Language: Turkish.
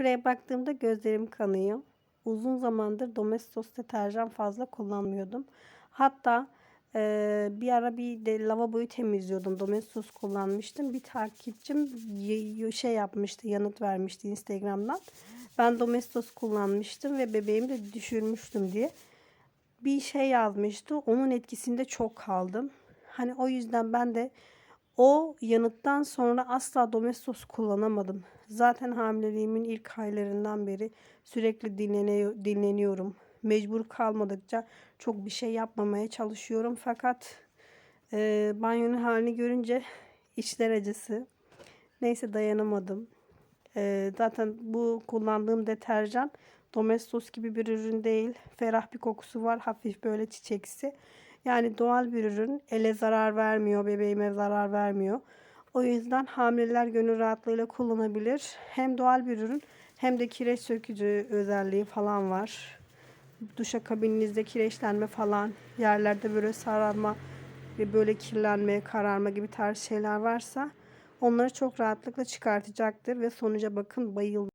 Şuraya baktığımda gözlerim kanıyor. Uzun zamandır Domestos deterjan fazla kullanmıyordum. Hatta eee, bir ara bir de lavaboyu temizliyordum. Domestos kullanmıştım. Bir takipçim şey yapmıştı, yanıt vermişti Instagram'dan. Ben Domestos kullanmıştım ve bebeğimi de düşürmüştüm diye bir şey yazmıştı. Onun etkisinde çok kaldım. Hani o yüzden ben de o yanıttan sonra asla Domestos kullanamadım. Zaten hamileliğimin ilk aylarından beri sürekli dinleniyor, dinleniyorum. Mecbur kalmadıkça çok bir şey yapmamaya çalışıyorum. Fakat e, banyonun halini görünce içler acısı. Neyse dayanamadım. Ee, zaten bu kullandığım deterjan Domestos gibi bir ürün değil. Ferah bir kokusu var. Hafif böyle çiçeksi. Yani doğal bir ürün. Ele zarar vermiyor. Bebeğime zarar vermiyor. O yüzden hamileler gönül rahatlığıyla kullanabilir. Hem doğal bir ürün hem de kireç sökücü özelliği falan var. Duşakabininizde kireçlenme falan, yerlerde böyle sararma ve böyle kirlenme, kararma gibi tarz şeyler varsa onları çok rahatlıkla çıkartacaktır ve sonuca bakın bayıl